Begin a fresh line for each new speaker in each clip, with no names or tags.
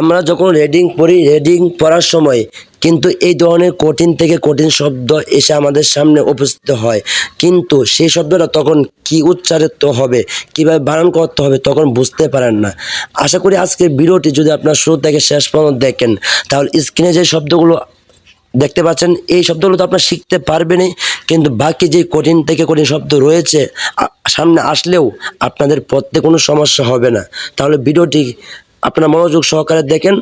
আমরা যখন রেডিং পড়ি রেডিং পড়ার সময় কিন্তু এই ধরনের কঠিন থেকে কঠিন শব্দ এসে আমাদের সামনে উপস্থিত হয়। কিন্তু সেই শব্দটা তখন কি উচ্চারিত হবে, কীভাবে বারণ করতে হবে তখন বুঝতে পারেন না। আশা করি আজকের ভিডিওটি যদি আপনার শুরু থেকে শেষ পর্যন্ত দেখেন, তাহলে স্ক্রিনে যে শব্দগুলো দেখতে পাচ্ছেন, এই শব্দগুলো তো আপনার শিখতে পারবেনই, কিন্তু বাকি যে কঠিন থেকে কঠিন শব্দ রয়েছে সামনে আসলেও আপনাদের পড়তে কোনো সমস্যা হবে না। তাহলে ভিডিওটি আপনারা মনোযোগ সহকারে দেখেন,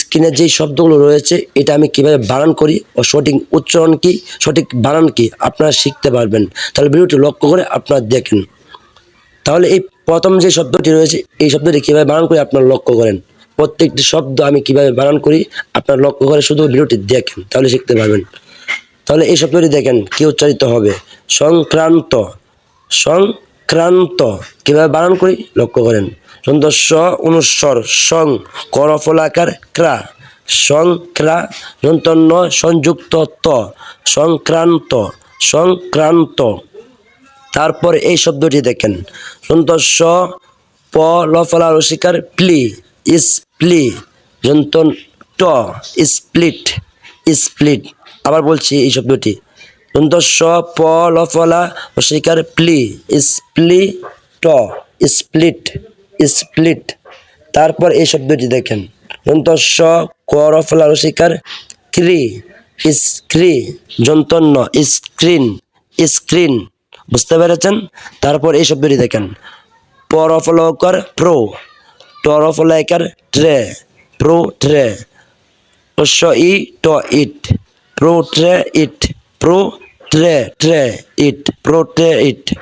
স্ক্রিনে যেই শব্দগুলো রয়েছে, এটা আমি কীভাবে বানান করি ও সঠিক উচ্চারণ কি, সঠিক বানান কি, আপনারা শিখতে পারবেন। তাহলে ভিডিওটি লক্ষ্য করে আপনারা দেখেন। তাহলে এই প্রথম যে শব্দটি রয়েছে, এই শব্দটি কীভাবে বানান করি আপনারা লক্ষ্য করেন। প্রত্যেকটি শব্দ আমি কীভাবে বানান করি, আপনার লক্ষ্য করে শুধু ভিডিওটি দেখেন, তাহলে শিখতে পারবেন। তাহলে এই শব্দটি দেখেন, কি উচ্চারিত হবে? সংক্রান্ত সংক্রান্ত কীভাবে বানান করি? লক্ষ্য করেন। সুন্দর স অনুস্বর সং করফলাকার ক্রা। সংক্রা যন্তন্য সংযুক্ত ত। সংক্রান্ত। সংক্রান্ত। তারপর এই শব্দটি দেখেন। সুন্দর স প লফলা রসিকার প্লি। স্প্লি যন্তন ট। স্প্লিট। স্প্লিট। আবার বলছি এই শব্দটি। স প লফলা রসিকার প্লি স্প্লি ট স্প্লিট স্প্লিট। তারপর এই শব্দটি দেখেন। সুন্দর স ক রফলা রসিকার ক্রি, স্ক্রি, যন্তন্য, স্ক্রিন স্ক্রিন। বুঝতে পেরেছেন? তারপর এই শব্দটি দেখেন। পরফলকর, প্রো টর টরফলাইকার, ট্রে, প্রো, ট্রে, অশ্ব, ই, ট, ইট, প্রো, ট্রে, ইট, প্রো ট্রে ট্রে, ইট, প্রো, ট্রে, ইট।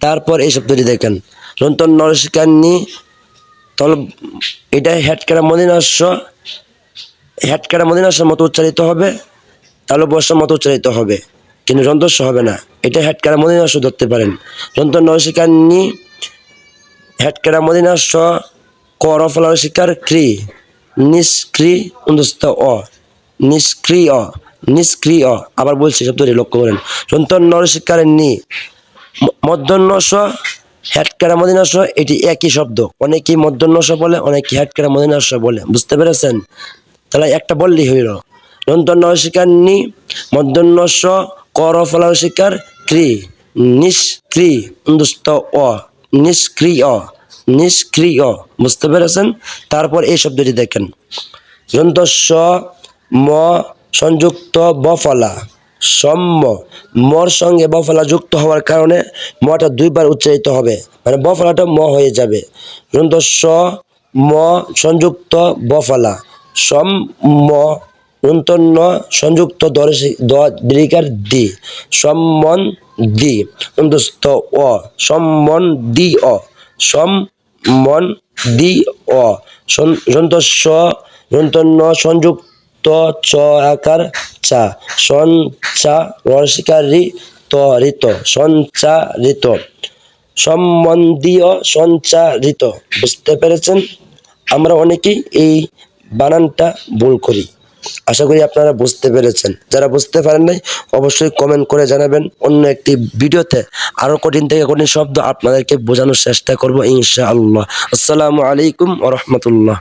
তারপর এই শব্দটি দেখেন। সন্তন নরসিকান্নি, তল, এটা হেডকারা মদিনাস্য হেডকারা মদিনাস্যের মতো উচ্চারিত হবে তাহলে বর্ষার মতো উচ্চারিত হবে। কিন্তু যন্ত্রস্ব হবে না। এটা হেডকারা মদিনাস্য ধরতে পারেন। যন্ত্র নরসিকান্নি হেডকারা মদিনাস্য করফলার শিকার ক্রি, নিষ্ক্রি অ। নিষ্ক্রিয় নিষ্ক্রিয়। আবার বলছি শব্দটি লক্ষ্য করেন। যন্ত্র নরসিকারের নি মধ্যাহ্নস হেডকারা মদিনাস এটি একই শব্দ। অনেকেই মধ্যাহ্নস বলে, অনেকে হেডকারা মদিনাস বলে। বুঝতে পেরেছেন? তাহলে একটা বললেই হইল। দন্তন্য শিকার নি মধ্যাহ্নস কর ফলার শিকার ক্রি নিষ্ক্রি দুষ্ট অ, নিষ্ক্রিয় নিষ্ক্রিয়। বুঝতে পেরেছেন? তারপর এই শব্দটি দেখেন। যন্তস্ব, ম সংযুক্ত বফলা। সম্ম, মর সঙ্গে বফলা যুক্ত হওয়ার কারণে মটা দুইবার উচ্চারিত হবে। মানে বফলাটা ম হয়ে যাবে। যন্তস্ব ম, সংযুক্ত বফলা। সম, ম নন্তন্য সংযুক্ত দরসি দ সম্মন, দি। অন্তস্থ অ। সম্মন, দি, অ। সম্মন, দি, অ। সন্তস্ব নন্তন্য সংযুক্ত চ, আকার, চা। সঞ্চা রসিকারি ত, ঋত। সঞ্চারিত। সম্বন্ধীয় সঞ্চারিত। বুঝতে পেরেছেন? আমরা অনেকেই এই বানানটা ভুল করি। আশা করি আপনারা বুঝতে পেরেছেন। যারা বুঝতে পারেন নাই, অবশ্যই কমেন্ট করে জানাবেন। অন্য একটি ভিডিওতে আরও কঠিন থেকে কঠিন শব্দ আপনাদেরকে বোঝানোর চেষ্টা করব ইনশাআল্লাহ। আসসালামু আলাইকুম রহমতুল্লাহ।